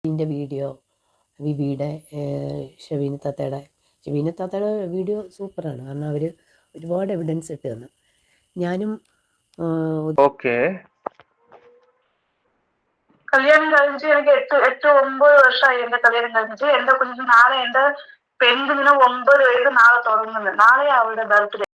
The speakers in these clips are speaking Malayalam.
ഇതിന്റെ വീഡിയോ വിവിയുടെ ഷവീന താത്തയുടെ. ഷവീന താത്തയുടെ വീഡിയോ സൂപ്പറാണ്. കാരണം അവർ ഒരുപാട് എവിഡൻസ് ഇട്ട് തന്നു. ഞാനും ഓക്കെ. കല്യാണം കഴിഞ്ഞ് എനിക്ക് എട്ട് എട്ട് ഒമ്പത് വർഷമായി എന്റെ കല്യാണം കഴിഞ്ഞിട്ട്. എന്റെ കുഞ്ഞിന് നാളെ എന്റെ പെൺകുഞ്ഞിന് ഒമ്പത് വയസ്സ് നാളെ തുടങ്ങുന്നത് നാളെ അവളുടെ ബർത്ത്ഡേ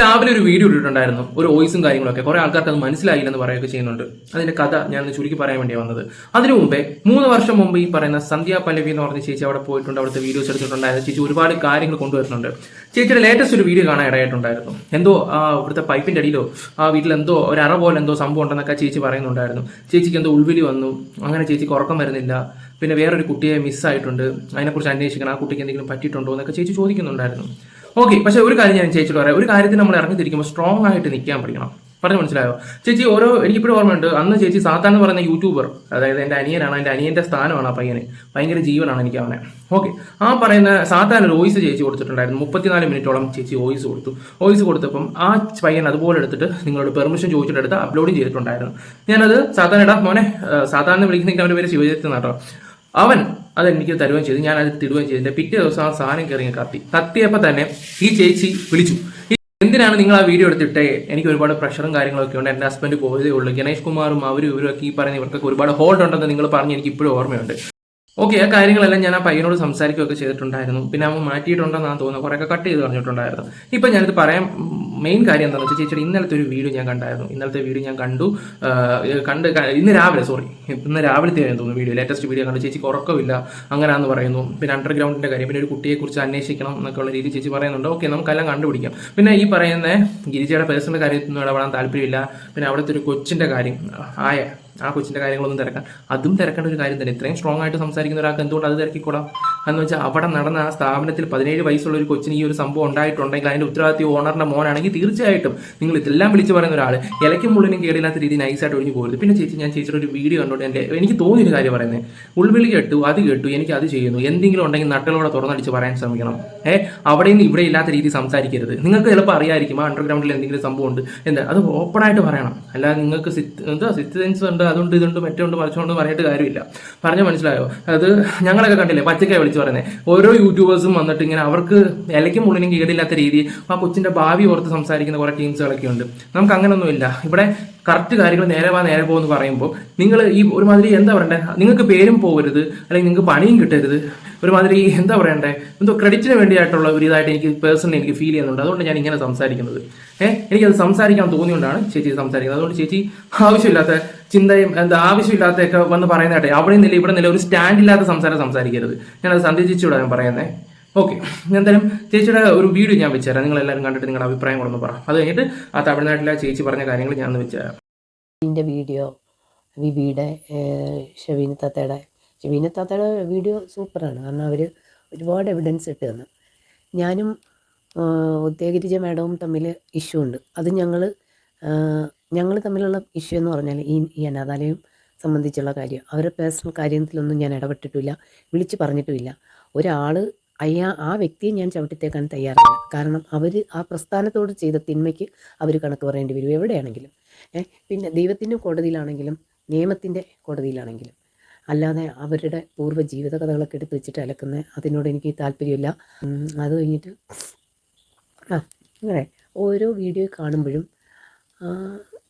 രാവിലെ ഒരു വീഡിയോ ഇട്ടിട്ടുണ്ടായിരുന്നു. ഒരു വോയിസും കാര്യങ്ങളൊക്കെ. കുറെ ആൾക്കാർക്ക് അത് മനസ്സിലായില്ലെന്ന് പറയുകയൊക്കെ ചെയ്യുന്നുണ്ട്. അതിന്റെ കഥ ഞാൻ ചുരുക്കി പറയാൻ വേണ്ടി വന്നത്. അതിനു മുമ്പേ മൂന്ന് വർഷം മുമ്പ് ഈ പറയുന്ന സന്ധ്യ പല്ലവി എന്ന് പറഞ്ഞ ചേച്ചി അവിടെ പോയിട്ടുണ്ട്. അവിടുത്തെ വീഡിയോസ് എടുത്തിട്ടുണ്ടായിരുന്നു. ചേച്ചി ഒരുപാട് കാര്യങ്ങൾ കൊണ്ടുവരുന്നുണ്ട്. ചേച്ചിയുടെ ലേറ്റസ്റ്റ് ഒരു വീഡിയോ കാണാൻ ഇടയായിട്ടുണ്ടായിരുന്നു. എന്തോ ഇവിടുത്തെ പൈപ്പിന്റെ അടിയിലോ ആ വീട്ടിൽ എന്തോ ഒരു അറ പോലെ എന്തോ സംഭവം ഉണ്ടെന്നൊക്കെ ചേച്ചി പറയുന്നുണ്ടായിരുന്നു. ചേച്ചിക്ക് എന്തോ ഉൾവിളി വന്നു. അങ്ങനെ ചേച്ചിക്ക് ഉറക്കം വരുന്നില്ല. പിന്നെ വേറൊരു കുട്ടിയെ മിസ്സായിട്ടുണ്ട് അതിനെക്കുറിച്ച് അന്വേഷിക്കണം. ആ കുട്ടിക്ക് എന്തെങ്കിലും പറ്റിയിട്ടുണ്ടോ എന്നൊക്കെ ചേച്ചി ചോദിക്കുന്നുണ്ടായിരുന്നു. ഓക്കെ പക്ഷെ ഒരു കാര്യം ഞാൻ ചേച്ചിയോട് പറയാം. ഒരു കാര്യത്തിൽ നമ്മൾ ഇറങ്ങി തിരിക്കുമ്പോൾ സ്ട്രോങ് ആയിട്ട് നിൽക്കാൻ പഠിക്കണം. പറഞ്ഞു മനസ്സിലായോ? ചേച്ചി ഓരോ എനിക്കിപ്പോഴും ഓർമ്മയുണ്ട്. അന്ന് ചേച്ചി സാത്താൻ എന്ന് പറയുന്ന യൂട്യൂബർ അതായത് എന്റെ അനിയനാണ് എന്റെ അനിയന്റെ സ്ഥാനമാണ് ആ പയ്യന്. ഭയങ്കര ജീവനാണ് എനിക്ക് അവനെ. ഓക്കെ ആ പറയുന്ന സാത്താൻ ഒരു വോയിസ് ചേച്ചി കൊടുത്തിട്ടുണ്ടായിരുന്നു. മുപ്പത്തിനാല് മിനിറ്റോളം ചേച്ചി വോയിസ് കൊടുത്തു. വോയിസ് കൊടുത്തപ്പം ആ പയ്യൻ അതുപോലെ എടുത്തിട്ട് നിങ്ങളോട് പെർമിഷൻ ചോദിച്ചിട്ടെടുത്ത് അപ്ലോഡ് ചെയ്തിട്ടുണ്ടായിരുന്നു. ഞാനത് സാത്താൻ ഇടാ മോനെ സാത്താൻ എന്ന് വിളിക്കുന്ന അവന്റെ പേര് ശിവജിത്ത് എന്നാട്ടോ. അവൻ അത് എനിക്ക് തരുകയും ചെയ്തു. ഞാൻ അത് തിടുകയും ചെയ്തു. എന്റെ പിറ്റേ ദിവസം ആ സാധനം കയറി കത്തി. കത്തിയപ്പോൾ തന്നെ ഈ ചേച്ചി വിളിച്ചു. എന്തിനാണ് നിങ്ങൾ ആ വീഡിയോ എടുത്തിട്ടേ? എനിക്ക് ഒരുപാട് പ്രഷറും കാര്യങ്ങളൊക്കെ ഉണ്ട്. എന്റെ ഹസ്ബൻഡ് പോയതേ ഉള്ളൂ. ഗണേഷ് കുമാറും അവരും ഇവരും ഒക്കെ ഈ പറയുന്ന ഇവർക്കൊക്കെ ഒരുപാട് ഹോൾഡ് ഉണ്ടെന്ന് നിങ്ങൾ പറഞ്ഞ് എനിക്ക് ഇപ്പോഴും ഓർമ്മയുണ്ട്. ഓക്കെ ആ കാര്യങ്ങളെല്ലാം ഞാൻ ആ പയ്യനോട് സംസാരിക്കുകയൊക്കെ ചെയ്തിട്ടുണ്ടായിരുന്നു. പിന്നെ അവൻ മാറ്റിയിട്ടുണ്ടെന്നാണ് തോന്നുന്നത്. കുറേയൊക്കെ കട്ട് ചെയ്ത് പറഞ്ഞിട്ടുണ്ടായിരുന്നു. ഇപ്പം ഞാനിത് പറയാം. മെയിൻ കാര്യം എന്താണെന്ന് വെച്ചാൽ ചേച്ചിയുടെ ഇന്നലത്തെ ഒരു വീഡിയോ ഞാൻ കണ്ടായിരുന്നു. ഇന്നലത്തെ വീഡിയോ ഞാൻ കണ്ടു. കണ്ട് ഇന്ന് രാവിലെ സോറി ഇന്ന് രാവിലത്തെ ഞാൻ തോന്നുന്നു വീഡിയോ ലേറ്റസ്റ്റ് വീഡിയോ കണ്ടു ചേച്ചിക്ക് ഉറക്കമില്ല. അങ്ങനെയാണെന്ന് പറയുന്നു. പിന്നെ അണ്ടർഗ്രൗണ്ടിന്റെ കാര്യം പിന്നെ ഒരു കുട്ടിയെക്കുറിച്ച് അന്വേഷിക്കണം എന്നൊക്കെ ഉള്ള രീതി ചേച്ചി പറയുന്നുണ്ട്. ഓക്കെ നമുക്കെല്ലാം കണ്ടുപിടിക്കാം. പിന്നെ ഈ പറയുന്ന ഗിരിജയുടെ പേഴ്സണൽ കാര്യത്തിനൊന്നും ഇടപെടാൻ താല്പര്യമില്ല. പിന്നെ അവിടുത്തെ ഒരു കൊച്ചിന്റെ കാര്യം ആയ ആ കൊച്ചിന്റെ കാര്യങ്ങളൊന്നും തിരക്കാൻ. അതും തിരക്കേണ്ട ഒരു കാര്യം തന്നെ. ഇത്രയും സ്ട്രോങ് ആയിട്ട് സംസാരിക്കുന്ന ഒരാൾക്ക് എന്തുകൊണ്ട് അത് തിരക്കിക്കൂടാം? എന്ന് വെച്ചാൽ അവിടെ നടന്ന ആ സ്ഥാപനത്തിൽ പതിനേഴ് വയസ്സുള്ള ഒരു കൊച്ചിന് ഈ ഒരു സംഭവം ഉണ്ടായിട്ടുണ്ടെങ്കിൽ അതിന്റെ ഉത്തരവാദിത്വം ഓണറിന്റെ മോനാണെങ്കിൽ തീർച്ചയായിട്ടും നിങ്ങൾ ഇതെല്ലാം വിളിച്ചു പറയുന്ന ഒരാൾ ഇലയ്ക്കും മുള്ളിനും കേടില്ലാത്ത രീതി നൈസായിട്ട് ഒഴിഞ്ഞു പോകരുത്. പിന്നെ ചേച്ചി ഞാൻ ചേച്ചിയുടെ ഒരു വീഡിയോ കണ്ടോണ്ട് എന്റെ എനിക്ക് തോന്നിയൊരു കാര്യം പറയുന്നത് ഉൾവിളി കേട്ടു അത് കേട്ടു എനിക്ക് അത് ചെയ്യുന്നു. എന്തെങ്കിലും ഉണ്ടെങ്കിൽ നട്ടലോടെ തുറന്നടിച്ച് പറയാൻ ശ്രമിക്കണം. ഏ അവിടെ നിന്ന് ഇവിടെ ഇല്ലാത്ത രീതി സംസാരിക്കരുത്. നിങ്ങൾക്ക് ചിലപ്പോൾ അറിയായിരിക്കും ആ അണ്ടർഗ്രൗണ്ടിൽ എന്തെങ്കിലും സംഭവം ഉണ്ട്. എന്താ അത് ഓപ്പണായിട്ട് പറയണം. അല്ലാതെ നിങ്ങൾക്ക് സിറ്റ് എന്താ സിറ്റിസൻസ് ഉണ്ട് അതുണ്ട് ഇതുണ്ട് മറ്റുണ്ട് മറിച്ചുകൊണ്ട് പറഞ്ഞിട്ട് കാര്യമില്ല. പറഞ്ഞാൽ മനസ്സിലായോ? അത് ഞങ്ങളൊക്കെ കണ്ടില്ലേ പച്ചക്കായ വിളിച്ച് പറയുന്നത് ഓരോ യൂട്യൂബേഴ്സും വന്നിട്ട് ഇങ്ങനെ അവർക്ക് ഇലയ്ക്കും മുള്ളിനും കീടില്ലാത്ത രീതി ആ കൊച്ചിന്റെ ഭാവി ഓർത്ത് സംസാരിക്കുന്ന കുറെ ടീംസുകളൊക്കെ ഉണ്ട്. നമുക്ക് അങ്ങനൊന്നുമില്ല. ഇവിടെ കറക്റ്റ് കാര്യങ്ങൾ നേരെ വാ നേരെ പോകുമെന്ന് പറയുമ്പോൾ നിങ്ങൾ ഈ ഒരുമാതിരി എന്താ പറയണ്ടേ? നിങ്ങൾക്ക് പേരും പോകരുത് അല്ലെങ്കിൽ നിങ്ങൾക്ക് പണിയും കിട്ടരുത്. ഒരുമാതിരി എന്താ പറയണ്ടേ? എന്തോ ക്രെഡിറ്റിന് വേണ്ടിയായിട്ടുള്ള ഒരു ഇതായിട്ട് എനിക്ക് പേഴ്സണലി എനിക്ക് ഫീൽ ചെയ്യുന്നുണ്ട്. അതുകൊണ്ട് ഞാൻ ഇങ്ങനെ സംസാരിക്കുന്നത്. ഏഹ് എനിക്കത് സംസാരിക്കാൻ തോന്നിയുകൊണ്ടാണ് ചേച്ചി സംസാരിക്കുന്നത്. അതുകൊണ്ട് ചേച്ചി ആവശ്യമില്ലാത്ത ചിന്തയും എന്താ ആവശ്യമില്ലാത്തതൊക്കെ വന്ന് പറയുന്നതാട്ടെ. അവിടെ നില ഇവിടെ നില ഒരു സ്റ്റാൻഡ് ഇല്ലാത്ത സംസാരം സംസാരിക്കരുത്. ഞാനത് സന്ധ്യച്ചിവിടെ ഞാൻ പറയുന്നത് ഓക്കെ എന്തായാലും ചേച്ചിയുടെ ഒരു വീഡിയോ ഞാൻ വെച്ചുതരാം. നിങ്ങൾ എല്ലാവരും കണ്ടിട്ട് നിങ്ങളുടെ അഭിപ്രായം കൂടെ ഒന്ന് പറ. അത് കഴിഞ്ഞിട്ട് ആ തമിഴ്നാട്ടിലെ ചേച്ചി പറഞ്ഞ കാര്യങ്ങൾ ഞാൻ വെച്ചുതരാം. ഇതിന്റെ വീഡിയോ വിവിയുടെ ഷവീന താത്തയുടെ ഷവീന താത്തയുടെ വീഡിയോ സൂപ്പറാണ്. കാരണം അവർ ഒരുപാട് എവിഡൻസ് ഇട്ട് തന്നു. ഞാനും ഉദ്യോഗിരിജ മാഡവും തമ്മിൽ ഇഷ്യൂ ഉണ്ട്. അത് ഞങ്ങൾ ഞങ്ങൾ തമ്മിലുള്ള ഇഷ്യൂ എന്ന് പറഞ്ഞാൽ ഈ ഈ അനാഥാലയം സംബന്ധിച്ചുള്ള കാര്യം. അവരുടെ പേഴ്സണൽ കാര്യത്തിലൊന്നും ഞാൻ ഇടപെട്ടിട്ടില്ല വിളിച്ച് പറഞ്ഞിട്ടുമില്ല. ഒരാൾ അയ്യാ ആ വ്യക്തിയെ ഞാൻ ചവിട്ടിത്തേക്കാൻ തയ്യാറല്ല. കാരണം അവർ ആ പ്രസ്ഥാനത്തോട് ചെയ്ത തിന്മയ്ക്ക് അവർ കണക്ക് പറയേണ്ടി വരും എവിടെയാണെങ്കിലും. പിന്നെ ദൈവത്തിന്റെ കോടതിയിലാണെങ്കിലും നിയമത്തിന്റെ കോടതിയിലാണെങ്കിലും. അല്ലാതെ അവരുടെ പൂർവ ജീവിത കഥകളൊക്കെ എടുത്ത് വെച്ചിട്ട് അലക്കുന്ന അതിനോട് എനിക്ക് താല്പര്യമില്ല. അത് കഴിഞ്ഞിട്ട് ആ അങ്ങനെ ഓരോ വീഡിയോ കാണുമ്പോഴും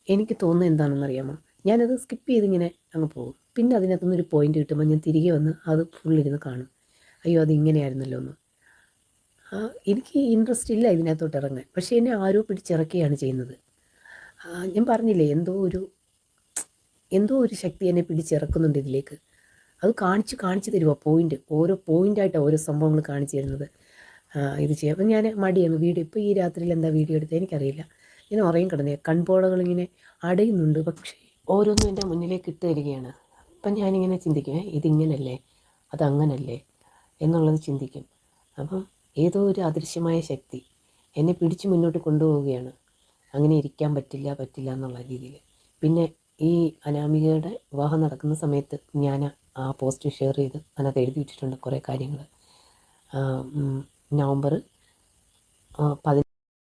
എനിക്ക് തോന്നുന്നത് എന്താണെന്ന് അറിയാമോ? ഞാനത് സ്കിപ്പ് ചെയ്തിങ്ങനെ അങ്ങ് പോകും. പിന്നെ അതിനകത്തുനിന്ന് ഒരു പോയിന്റ് കിട്ടുമ്പോൾ ഞാൻ തിരികെ വന്ന് അത് ഫുള്ളിരുന്ന് കാണും. അയ്യോ അത് ഇങ്ങനെയായിരുന്നല്ലോ എന്ന്. ആ, എനിക്ക് ഇൻട്രസ്റ്റ് ഇല്ല ഇതിനകത്തോട്ട് ഇറങ്ങാൻ. പക്ഷേ എന്നെ ആരോ പിടിച്ചിറക്കുകയാണ് ചെയ്യുന്നത്. ഞാൻ പറഞ്ഞില്ലേ എന്തോ ഒരു എന്തോ ഒരു ശക്തി എന്നെ പിടിച്ചിറക്കുന്നുണ്ട് ഇതിലേക്ക്. അത് കാണിച്ച് കാണിച്ച് തരുമോ പോയിന്റ് ഓരോ പോയിന്റായിട്ടാണ് ഓരോ സംഭവങ്ങൾ കാണിച്ചു തരുന്നത്. ഇത് ചെയ്യാം. അപ്പം ഞാൻ മടിയാണ്. വീഡിയോ ഇപ്പോൾ ഈ രാത്രിയിൽ എന്താ വീഡിയോ എടുത്തത് എനിക്കറിയില്ല. ഞാൻ ഉറയും കിടന്നേ. കൺപോളകൾ ഇങ്ങനെ അടയുന്നുണ്ട്. പക്ഷേ ഓരോന്നും എന്റെ മുന്നിലേക്ക് ഇട്ട് തരികയാണ്. അപ്പം ഞാനിങ്ങനെ ചിന്തിക്കും "ഏ, ഇതിങ്ങനല്ലേ? അതങ്ങനല്ലേ? എന്നുള്ളത് ചിന്തിക്കും. അപ്പം ഏതോ ഒരു അദൃശ്യമായ ശക്തി എന്നെ പിടിച്ച് മുന്നോട്ട് കൊണ്ടുപോവുകയാണ്. അങ്ങനെ ഇരിക്കാൻ പറ്റില്ല പറ്റില്ല എന്നുള്ള രീതിയിൽ. പിന്നെ ഈ അനാമികയുടെ വിവാഹം നടക്കുന്ന സമയത്ത് ഞാൻ ആ പോസ്റ്റ് ഷെയർ ചെയ്ത് അതിനകത്ത് എഴുതി വെച്ചിട്ടുണ്ട് കുറേ കാര്യങ്ങൾ. നവംബർ പതി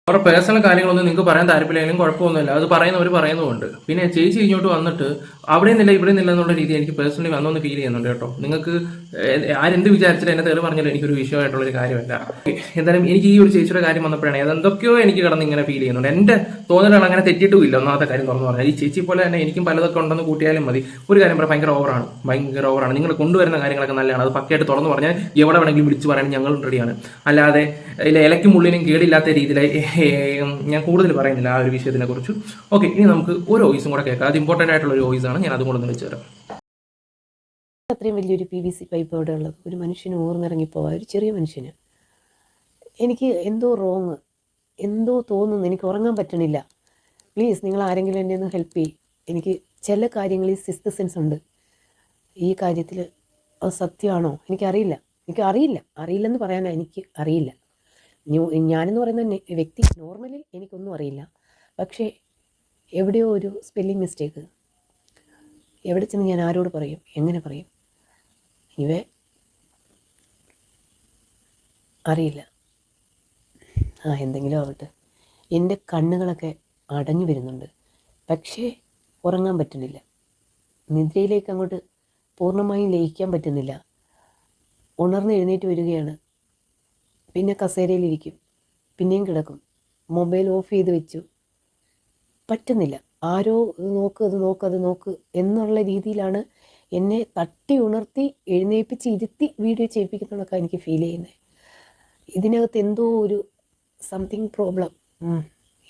അവരുടെ പേഴ്സണൽ കാര്യങ്ങളൊന്നും നിങ്ങൾക്ക് പറയാൻ താല്പര്യമില്ലെങ്കിലും കുഴപ്പമൊന്നുമില്ല. അത് പറയുന്നവർ പറയുന്നുമുണ്ട് പിന്നെ ചേച്ചി ഇങ്ങോട്ട് വന്നിട്ട് അവിടെ നിന്നില്ല ഇവിടെ നിന്നില്ല എന്നുള്ള രീതി എനിക്ക് പേഴ്സണലി വന്നൊന്ന് ഫീൽ ചെയ്യുന്നുണ്ട് കേട്ടോ. നിങ്ങൾക്ക് ആരെന്ത് വിചാരിച്ചാലും എന്നെ തേറി പറഞ്ഞാലും എനിക്കൊരു വിഷയമായിട്ടുള്ളൊരു കാര്യമല്ല. എന്തായാലും എനിക്ക് ഈ ഒരു ചേച്ചിയുടെ കാര്യം വന്നപ്പോഴാണ് അതെന്തൊക്കെയോ എനിക്ക് കടന്ന് ഇങ്ങനെ ഫീൽ ചെയ്യുന്നുണ്ട്. എന്റെ തോന്നലാണ് അങ്ങനെ തെറ്റിയിട്ടുമില്ല ഒന്നാമത്തെ കാര്യം തുറന്നു പറഞ്ഞാൽ. ഈ ചേച്ചി പോലെ തന്നെ എനിക്കും പലതൊക്കെ ഉണ്ടെന്ന് കൂട്ടിയാലും മതി. ഒരു കാര്യം പറയാം ഭയങ്കര ഓവറാണ് ഭയങ്കര ഓവറാണ് നിങ്ങൾ കൊണ്ടുവരുന്ന കാര്യങ്ങളൊക്കെ നല്ലതാണ്. അത് പക്കയായിട്ട് തുറന്നു പറഞ്ഞാൽ എവിടെ വേണമെങ്കിലും വിളിച്ച് പറയാൻ ഞങ്ങൾ റെഡിയാണ് അല്ലാതെ ഇല്ല ഇലയ്ക്കും ഉള്ളിനും കേടില്ലാത്ത രീതിയിൽ ഞാൻ കൂടുതൽ പറയുന്നില്ല ആ ഒരു വിഷയത്തിനെ കുറിച്ച്. ഓക്കെ ഇനി നമുക്ക് ഒരു വോയിസും കൂടെ കേൾക്കാം. അത് ഇമ്പോർട്ടന്റ് ആയിട്ടുള്ള ഒരു വോയിസ് ആണ്. ഞാൻ അതും കൂടെ ഒന്ന് വെച്ച് തരാം. അത്രയും വലിയൊരു പി വി സി പൈപ്പ് അവിടെ ഉള്ളത് ഒരു മനുഷ്യന് ഊർന്നിറങ്ങിപ്പോവാ. ഒരു ചെറിയ മനുഷ്യന്. എനിക്ക് എന്തോ റോങ് എന്തോ തോന്നുന്നു. എനിക്ക് ഉറങ്ങാൻ പറ്റണില്ല. പ്ലീസ് നിങ്ങൾ ആരെങ്കിലും എന്നെ ഒന്ന് ഹെൽപ്പ് ചെയ്യും. എനിക്ക് ചില കാര്യങ്ങളിൽ സിക്സ്ത് സെൻസ് ഉണ്ട്. ഈ കാര്യത്തിൽ അത് സത്യമാണോ? എനിക്കറിയില്ല. എനിക്ക് അറിയില്ല. അറിയില്ലെന്ന് പറയാനാണ് എനിക്ക് അറിയില്ല. ഞാനെന്ന് പറയുന്ന വ്യക്തി നോർമലി എനിക്കൊന്നും അറിയില്ല. പക്ഷേ എവിടെയോ ഒരു സ്പെല്ലിംഗ് മിസ്റ്റേക്ക് എവിടെ ചെന്ന് ഞാൻ ആരോട് പറയും? എങ്ങനെ പറയും? ഇവ അറിയില്ല. ആ എന്തെങ്കിലും ആവട്ടെ. എന്റെ കണ്ണുകളൊക്കെ അടഞ്ഞു വരുന്നുണ്ട്. പക്ഷേ ഉറങ്ങാൻ പറ്റുന്നില്ല. നിദ്രയിലേക്ക് അങ്ങോട്ട് പൂർണമായും ലയിക്കാൻ പറ്റുന്നില്ല. ഉണർന്ന് എഴുന്നേറ്റ് വരികയാണ്. പിന്നെ കസേരയിലിരിക്കും. പിന്നെയും കിടക്കും. മൊബൈൽ ഓഫ് ചെയ്ത് വെച്ചു. പറ്റുന്നില്ല. ആരോ ഇത് നോക്ക് അത് നോക്ക് അത് നോക്ക് എന്നുള്ള രീതിയിലാണ് എന്നെ തട്ടി ഉണർത്തി എഴുന്നേൽപ്പിച്ച് ഇരുത്തി വീഡിയോ ചെയ്യിപ്പിക്കുന്നതൊക്കെ എനിക്ക് ഫീൽ ചെയ്യുന്നത് ഇതിനകത്ത് എന്തോ ഒരു സംതിങ് പ്രോബ്ലം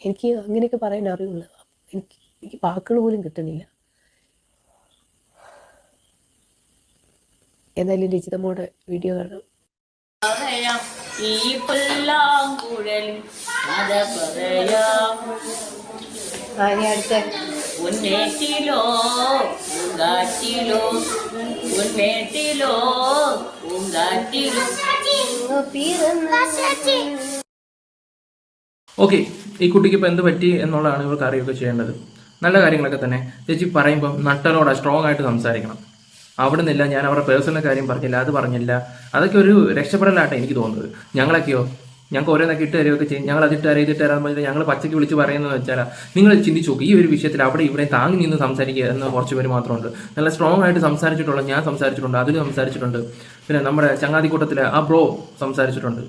എനിക്ക് അങ്ങനെയൊക്കെ പറയാൻ അറിയുള്ളൂ എനിക്ക് എനിക്ക് വാക്കുകൾ പോലും കിട്ടുന്നില്ല. എന്തായാലും രചിതമോടെ വീഡിയോ കാണാം. ഈ പുല്ലാങ്കുഴൽ കഥ പറയാം അടുത്ത. ഉന്നേറ്റിലോ പൂങ്കാറ്റിലോ ഉന്നേറ്റിലോ പൂങ്കാറ്റിലോ ഓക്കെ ഈ കുട്ടിക്ക് ഇപ്പൊ എന്ത് പറ്റി എന്നുള്ളതാണ് ഇവർക്ക് അറിയുകയൊക്കെ ചെയ്യേണ്ടത്. നല്ല കാര്യങ്ങളൊക്കെ തന്നെ. ചേച്ചി പറയുമ്പം നട്ടലോടെ സ്ട്രോങ് ആയിട്ട് സംസാരിക്കണം. അവിടെ നിന്നില്ല ഞാൻ അവരുടെ പേഴ്സണൽ കാര്യം പറഞ്ഞില്ല അത് പറഞ്ഞില്ല. അതൊക്കെ ഒരു രക്ഷപ്പെടലാട്ടെ എനിക്ക് തോന്നുന്നത്. ഞങ്ങളൊക്കെയോ? ഞങ്ങൾക്ക് ഓരോന്നൊക്കെ ഇട്ട് തരുകയൊക്കെ ചെയ്യും. ഞങ്ങൾ അതിട്ട് തരാം ഇതിട്ട് തരാൻ പറഞ്ഞാൽ ഞങ്ങൾ പച്ചയ്ക്ക് വിളിച്ച് പറയുന്നത് വെച്ചാൽ നിങ്ങൾ ചിന്തിച്ചു നോക്കും ഈ ഒരു വിഷയത്തിൽ അവിടെ ഇവിടെ താങ്ങി നിന്ന് സംസാരിക്കുക എന്ന് കുറച്ച് പേര് മാത്രമുണ്ട്. നല്ല സ്ട്രോങ് ആയിട്ട് സംസാരിച്ചിട്ടുള്ള ഞാൻ സംസാരിച്ചിട്ടുണ്ട് അതിൽ സംസാരിച്ചിട്ടുണ്ട്. പിന്നെ നമ്മുടെ ചങ്ങാതിക്കൂട്ടത്തിൽ ആ ബ്രോ സംസാരിച്ചിട്ടുണ്ട്.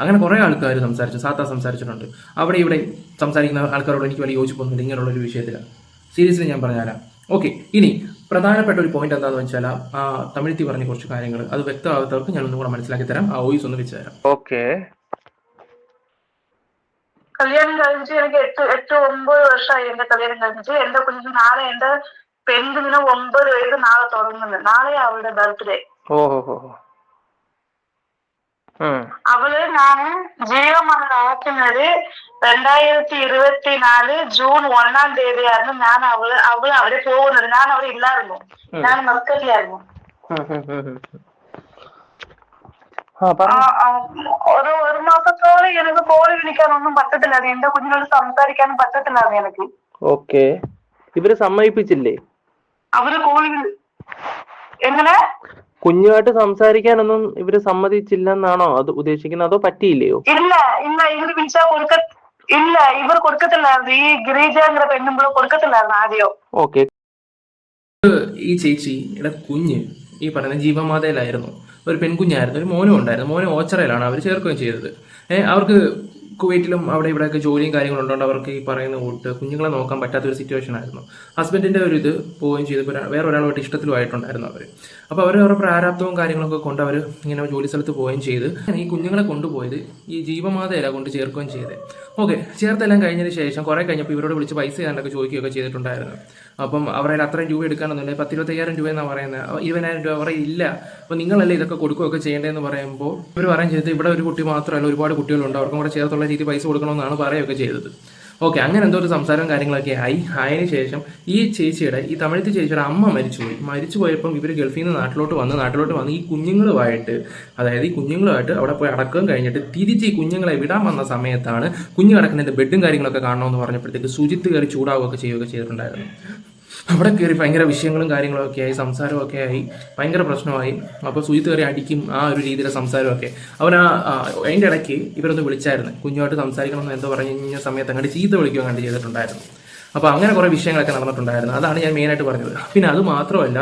അങ്ങനെ കുറേ ആൾക്കാർ സംസാരിച്ചു സാത്ത സംസാരിച്ചിട്ടുണ്ട്. അവിടെ ഇവിടെ സംസാരിക്കുന്ന ആൾക്കാരോട് എനിക്ക് വലിയ യോജിപ്പൊന്നുമില്ല ഇങ്ങനെയുള്ള ഒരു വിഷയത്തിൽ സീരിയസ്ലി ഞാൻ പറഞ്ഞുതരാം. ഓക്കെ ഇനി പ്രധാനപ്പെട്ട ഒരു പോയിന്റ് എന്താണെന്ന് വെച്ചാൽ ആ തമിഴ്ത്തി പറഞ്ഞ കുറച്ച് കാര്യങ്ങൾ അത് വ്യക്തമാകാത്തവർക്ക് ഞാൻ ഒന്നും കൂടെ മനസ്സിലാക്കി തരാം. ആ വോയിസ് ഒന്ന് വെച്ച് തരാം. ഓക്കെ. കല്യാണം കഴിഞ്ഞിട്ട് എനിക്ക് എട്ട് എട്ട് ഒമ്പത് വർഷമായി എന്റെ കല്യാണം കഴിഞ്ഞിട്ട് എന്റെ കുഞ്ഞിന് നാളെ എന്റെ പെൺകുഞ്ഞിന് ഒമ്പത് വയസ്സ് നാളെ തുടങ്ങുന്നത് നാളെ അവളുടെ ബർത്ത്ഡേ ഓഹോ അവൾ ഞാൻ ജീവമണ്ണ് ആക്കുന്നത് രണ്ടായിരത്തി ഇരുപത്തിനാല് ജൂൺ ഒന്നാം തീയതിയായിരുന്നു ഞാൻ അവൾ അവൾ അവിടെ പോകുന്നത്. ഞാൻ അവിടെ ഇല്ലായിരുന്നു. ഞാൻ മസ്കറ്റിലായിരുന്നു ഒരു ഒരു മാസത്തോളം എനിക്ക് കോൾ വിളിക്കാനൊന്നും പറ്റത്തില്ലായിരുന്നു എന്റെ കുഞ്ഞിനോട് സംസാരിക്കാനും പറ്റത്തില്ലായിരുന്നു എനിക്ക്. ഓക്കെ. ഇവർ സമ്മതിപ്പിച്ചില്ലേ? അവർ കോൾ എങ്ങനെ? കുഞ്ഞുമായിട്ട് സംസാരിക്കാനൊന്നും ഇവർ സമ്മതിച്ചില്ലെന്നാണോ അത് ഉദ്ദേശിക്കുന്നത്? അതോ പറ്റിയില്ലയോ? ഇല്ല ഇല്ല ഇവർ വിളിച്ചാൽ കൊടുക്ക ഇല്ല ഇവർ കൊടുക്കത്തില്ലായിരുന്നു. ഈ ഗിരീജ എന്ന പെണ്ണുമ്പോൾ കൊടുക്കത്തില്ലായിരുന്നു ആദ്യം. ഓക്കെ. ഈ ചേച്ചി ഇവിടെ കുഞ്ഞ് ഈ പറയുന്ന ജീവമാതയിലായിരുന്നു. ഒരു പെൺകുഞ്ഞായിരുന്നു ഒരു മോനും ഉണ്ടായിരുന്നു. മോനും ഓച്ചറയിലാണ് അവർ ചേർക്കുകയും ചെയ്തത്. ഏഹ് അവർക്ക് കുവൈറ്റിലും അവിടെ ഇവിടെയൊക്കെ ജോലിയും കാര്യങ്ങളും ഉണ്ടോണ്ട് അവർക്ക് ഈ പറയുന്ന കൂട്ട് കുഞ്ഞുങ്ങളെ നോക്കാൻ പറ്റാത്ത ഒരു സിറ്റുവേഷൻ ആയിരുന്നു ഹസ്ബൻഡിന്റെ ഒരു ഇത് പോവുകയും ചെയ്തപ്പോൾ വേറെ ഒരാളുമായിട്ട് ഇഷ്ടത്തിലുമായിട്ടുണ്ടായിരുന്നു അവർ അപ്പോൾ അവർ അവരുടെ പ്രാരാബ്ദവും കാര്യങ്ങളൊക്കെ കൊണ്ട് അവർ ഇങ്ങനെ ജോലി സ്ഥലത്ത് പോവുകയും ചെയ്ത്. ഈ കുഞ്ഞുങ്ങളെ കൊണ്ടുപോയത് ഈ ജീവമാതയല്ല കൊണ്ട് ചേർക്കുകയും ചെയ്തത് ഓക്കെ ചേർത്തെല്ലാം കഴിഞ്ഞതിന് ശേഷം കുറേ കഴിഞ്ഞപ്പോൾ ഇവരോട് വിളിച്ച് പൈസ ഞാനൊക്കെ ചോദിക്കുകയൊക്കെ ചെയ്തിട്ടുണ്ടായിരുന്നു. അപ്പം അവരുടെ അത്രയും രൂപ എടുക്കാനൊന്നുമില്ല. പത്ത് ഇരുപത്തയ്യായിരം രൂപ എന്നാണ് പറയുന്നത് ഇരുപതിനായിരം രൂപ അവരെ ഇല്ല. അപ്പോൾ നിങ്ങളല്ലേ ഇതൊക്കെ കൊടുക്കുകയൊക്കെ ചെയ്യേണ്ടതെന്ന് പറയുമ്പോൾ ഇവർ പറയുകയും ചെയ്തത് ഇവിടെ ഒരു കുട്ടി മാത്രമല്ല ഒരുപാട് കുട്ടികളുണ്ട്. അവർക്കും കൂടെ ചേർത്തുള്ള രീതി പൈസ കൊടുക്കണമെന്നാണ് പറയുകയൊക്കെ ചെയ്തത്. ഓക്കെ അങ്ങനെ എന്തോ ഒരു സംസാരവും കാര്യങ്ങളൊക്കെ ആയി. ആയതിനു ശേഷം ഈ ചേച്ചിയുടെ ഈ തമിഴത്തെ ചേച്ചിയുടെ അമ്മ മരിച്ചുപോയി. മരിച്ചു പോയപ്പം ഇവർ ഗൾഫിൽ നിന്ന് നാട്ടിലോട്ട് വന്ന് നാട്ടിലോട്ട് വന്ന് ഈ കുഞ്ഞുങ്ങളുമായിട്ട് അതായത് ഈ കുഞ്ഞുങ്ങളുമായിട്ട് അവിടെ പോയി അടക്കം കഴിഞ്ഞിട്ട് തിരിച്ച് ഈ കുഞ്ഞുങ്ങളെ വിടാൻ വന്ന സമയത്താണ് കുഞ്ഞു കിടക്കുന്നതിന്റെ ബെഡും കാര്യങ്ങളൊക്കെ കാണണമെന്ന് പറഞ്ഞപ്പോഴത്തേക്ക് സുജിത്ത് കയറി ചൂടാവുകയൊക്കെ ചെയ്യുകയൊക്കെ ചെയ്തിട്ടുണ്ടായിരുന്നു. അവിടെ കയറി ഭയങ്കര വിഷയങ്ങളും കാര്യങ്ങളും ഒക്കെ ആയി സംസാരമൊക്കെ ആയി ഭയങ്കര പ്രശ്നമായി. അപ്പോൾ സുജിത്ത് കയറി അടിക്കും ആ ഒരു രീതിയിലെ സംസാരമൊക്കെ. അവൻ ആ, അതിന്റെ ഇടയ്ക്ക് ഇവരൊന്ന് വിളിച്ചായിരുന്നു. കുഞ്ഞുമായിട്ട് സംസാരിക്കണമെന്ന് എന്തോ പറഞ്ഞു കഴിഞ്ഞ സമയത്ത് അങ്ങോട്ട് ചീത്ത വിളിക്കുക കണ്ട് ചെയ്തിട്ടുണ്ടായിരുന്നു. അപ്പോൾ അങ്ങനെ കുറേ വിഷയങ്ങളൊക്കെ നടന്നിട്ടുണ്ടായിരുന്നു. അതാണ് ഞാൻ മെയിനായിട്ട് പറഞ്ഞത്. പിന്നെ അത് മാത്രമല്ല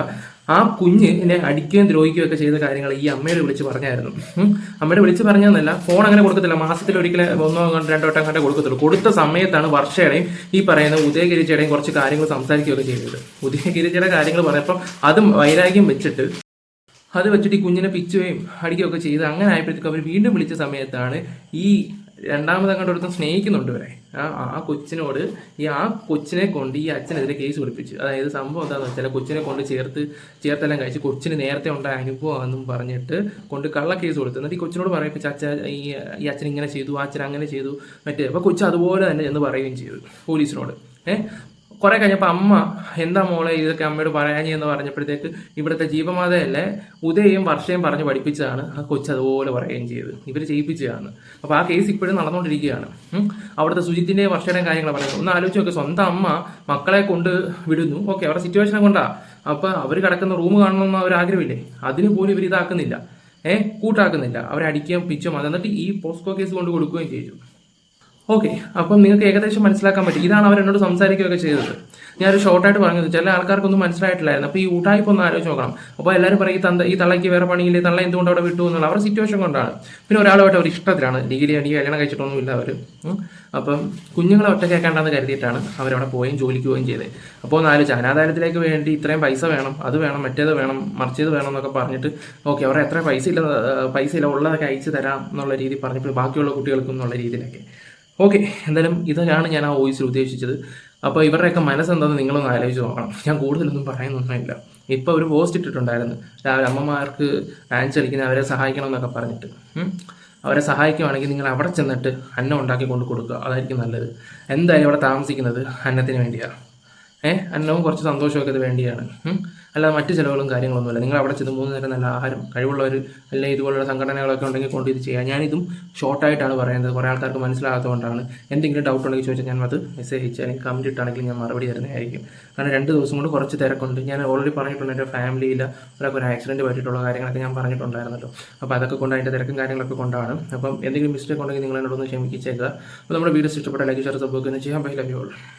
ആ കുഞ്ഞ് എന്നെ അടിക്കുകയും ദ്രോഹിക്കുകയും ഒക്കെ ചെയ്ത കാര്യങ്ങൾ ഈ അമ്മയോട് വിളിച്ച് പറഞ്ഞായിരുന്നു. അമ്മയുടെ വിളിച്ച് പറഞ്ഞതെന്നല്ല ഫോൺ അങ്ങനെ കൊടുക്കത്തില്ല. മാസത്തിൽ ഒരിക്കലും ഒന്നോ രണ്ടോ വട്ടം കണ്ടേ കൊടുക്കത്തുള്ളൂ. കൊടുത്ത സമയത്താണ് വർഷയുടെയും ഈ പറയുന്ന ഉദയഗിരിച്ചയുടെയും കുറച്ച് കാര്യങ്ങൾ സംസാരിക്കുകയൊക്കെ ചെയ്തത്. ഉദയഗിരിച്ചയുടെ കാര്യങ്ങൾ പറഞ്ഞപ്പോൾ അതും വൈരാഗ്യം വെച്ചിട്ട് അത് വെച്ചിട്ട് ഈ കുഞ്ഞിനെ പിച്ചുകയും അടിക്കുകയൊക്കെ ചെയ്ത് അങ്ങനെ ആയപ്പോഴത്തേക്കും അവർ വീണ്ടും വിളിച്ച സമയത്താണ് ഈ രണ്ടാമത് അങ്ങോട്ട് ഒരുത്തം സ്നേഹിക്കുന്നുണ്ട് ഇവരെ. ആ കൊച്ചിനോട് ഈ ആ കൊച്ചിനെ കൊണ്ട് ഈ അച്ഛനെതിരെ കേസ് പിടിപ്പിച്ചു. അതായത് സംഭവം എന്താണെന്ന് വെച്ചാൽ കൊച്ചിനെ കൊണ്ട് ചേർത്ത് ചേർത്തെല്ലാം കഴിച്ച് കൊച്ചിന് നേരത്തെ ഉണ്ടായ അനുഭവമാണെന്നും പറഞ്ഞിട്ട് കൊണ്ട് കള്ള കേസ് കൊടുത്തു. എന്നിട്ട് ഈ കൊച്ചിനോട് പറയിപ്പിച്ച് അച്ഛൻ ഈ ഈ അച്ഛൻ ഇങ്ങനെ ചെയ്തു അച്ഛൻ അങ്ങനെ ചെയ്തു മറ്റേ അപ്പോൾ കൊച്ചു അതുപോലെ തന്നെ എന്ന് പറയുകയും ചെയ്തു പോലീസിനോട്. ഏഹ് കുറെ കഴിഞ്ഞപ്പോൾ അമ്മ എന്താ മോളെ ഇതൊക്കെ അമ്മയോട് പറയാഞ്ഞി എന്ന് പറഞ്ഞപ്പോഴത്തേക്ക് ഇവിടുത്തെ ജീവമാതയല്ലേ ഉദയയും വർഷയും പറഞ്ഞ് പഠിപ്പിച്ചതാണ്. ആ കൊച്ചു അതുപോലെ പറയുകയും ചെയ്ത്. ഇവർ ചെയ്യിപ്പിച്ചതാണ്. അപ്പോൾ ആ കേസ് ഇപ്പോഴും നടന്നുകൊണ്ടിരിക്കുകയാണ്. അവിടുത്തെ സുജിത്തിന്റെയും വർഷയുടെയും കാര്യങ്ങൾ പറയുന്നത്. ഒന്ന് ആലോചിച്ച് നോക്കുക സ്വന്തം അമ്മ മക്കളെ കൊണ്ട് വിടുന്നു. ഓക്കെ അവരുടെ സിറ്റുവേഷനെ കൊണ്ടാ. അപ്പോൾ അവർ കിടക്കുന്ന റൂം കാണണമെന്ന് അവർ ആഗ്രഹമില്ലേ? അതിന് പോലും ഇവർ ഇതാക്കുന്നില്ല. ഏഹ് കൂട്ടാക്കുന്നില്ല. അവരടിക്കുകയും പിച്ചും അത് എന്നിട്ട് ഈ പോസ്കോ കേസ് കൊണ്ട് കൊടുക്കുകയും ചെയ്തു. ഓക്കെ അപ്പം നിങ്ങൾക്ക് ഏകദേശം മനസ്സിലാക്കാൻ പറ്റും. ഇതാണ് അവർ എന്നോട് സംസാരിക്കുകയൊക്കെ ചെയ്തത്. ഞാൻ ഞാനൊരു ഷോർട്ടായിട്ട് പറഞ്ഞത് ചില ആൾക്കാർക്കൊന്നും മനസ്സിലായിട്ടില്ലായിരുന്നു. അപ്പോൾ ഈ ഊട്ടായ്പ ഒന്ന് ആലോചിച്ച് നോക്കണം. അപ്പോൾ എല്ലാവരും പറയും തന്ത ഈ തള്ളയ്ക്ക് വേറെ പണിയില്ലേ? തള്ള എന്തുകൊണ്ട് അവിടെ വിട്ടു? എന്നുള്ള അവരുടെ സിറ്റുവേഷൻ കൊണ്ടാണ്. പിന്നെ ഒരാളുമായിട്ട് അവർ ഇഷ്ടത്തിലാണ്. ഡിഗ്രി എനിക്ക് കല്യാണം കഴിച്ചിട്ടൊന്നുമില്ല അവർ. അപ്പം കുഞ്ഞുങ്ങളെ ഒറ്റ കേൾക്കേണ്ടെന്ന് കരുതിയിട്ടാണ് അവരവിടെ പോവുകയും ജോലിക്ക് പോവുകയും ചെയ്തത്. അപ്പോൾ ഒന്ന് ആലോചിച്ച് അനാഥാലയത്തിലേക്ക് വേണ്ടി ഇത്രയും പൈസ വേണം അത് വേണം മറ്റേത് വേണം മറിച്ചത് വേണം എന്നൊക്കെ പറഞ്ഞിട്ട് ഓക്കെ അവരെ എത്ര പൈസ ഇല്ല പൈസ ഇല്ല ഉള്ളതൊക്കെ അയച്ചു തരാം എന്നുള്ള രീതി പറഞ്ഞപ്പോൾ ബാക്കിയുള്ള കുട്ടികൾക്കും എന്നുള്ള രീതിയിലൊക്കെ. ഓക്കെ എന്തായാലും ഇതാണ് ഞാൻ ആ വോയിസിൽ ഉദ്ദേശിച്ചത്. അപ്പോൾ ഇവരുടെയൊക്കെ മനസ്സെന്താണെന്ന് നിങ്ങളൊന്ന് ആലോചിച്ച് നോക്കണം. ഞാൻ കൂടുതലൊന്നും പറയുന്നൊന്നുമില്ല ഇപ്പോൾ ഒരു പോസ്റ്റ് ഇട്ടിട്ടുണ്ടായിരുന്നു. രാവിലെ അമ്മമാർക്ക് ഡാൻസ് കളിക്കുന്ന അവരെ സഹായിക്കണം എന്നൊക്കെ പറഞ്ഞിട്ട്. അവരെ സഹായിക്കുവാണെങ്കിൽ നിങ്ങൾ അവിടെ ചെന്നിട്ട് അന്നം ഉണ്ടാക്കി കൊണ്ട് കൊടുക്കുക. അതായിരിക്കും നല്ലത്. എന്തായാലും അവിടെ താമസിക്കുന്നത് അന്നത്തിന് വേണ്ടിയാണ് ഏഹ് അന്നവും കുറച്ച് സന്തോഷമൊക്കെ ഇത് വേണ്ടിയാണ്. അല്ലാതെ മറ്റ് ചിലവുകളും കാര്യങ്ങളൊന്നുമില്ല. നിങ്ങൾ അവിടെ ചെന്ന് മൂന്ന് നേരം നല്ല ആഹാരം കഴിവുള്ളവർ അല്ലെങ്കിൽ ഇതുപോലുള്ള സംഘടനകളൊക്കെ ഉണ്ടെങ്കിൽ കൊണ്ട് ഇത് ചെയ്യാം. ഞാനിതും ഷോർട്ടായിട്ടാണ് പറയുന്നത്. കുറേ ആൾക്കാർക്ക് മനസ്സിലാകാത്തതുകൊണ്ടാണ്. എന്തെങ്കിലും ഡൗട്ട് ഉണ്ടെങ്കിൽ ചോദിച്ചാൽ ഞാൻ അത് മെസ്സേജ് അയച്ച് അല്ലെങ്കിൽ കമന്റ് ഇട്ടാണെങ്കിൽ ഞാൻ മറുപടി തരുന്നതായിരിക്കും. കാരണം രണ്ട് ദിവസം കൊണ്ട് കുറച്ച് തിരക്കുണ്ട്. ഞാൻ ഓൾറെഡി പറഞ്ഞിട്ടുണ്ട് എന്റെ ഫാമിലിയിൽ ഒരാൾക്ക് ഒരു ആക്സിഡന്റ് പറ്റിയിട്ടുള്ള കാര്യങ്ങളൊക്കെ ഞാൻ പറഞ്ഞിട്ടുണ്ടായിരുന്നല്ലോ. അപ്പോൾ അതൊക്കെ കൊണ്ട് അതിന്റെ തിരക്കും കാര്യങ്ങളൊക്കെ കൊണ്ടാണ്. അപ്പം എന്തെങ്കിലും മിസ്റ്റേക്ക് ഉണ്ടെങ്കിൽ നിങ്ങൾ എന്നോടൊന്ന് ക്ഷമിച്ചേക്കുക അപ്പോൾ നമ്മുടെ വീഡിയോസ് ഇഷ്ടപ്പെട്ട ലൈക്ക് ഷെയർ സബ്ബൊക്കെ ചെയ്യാൻ പറ്റില്ല.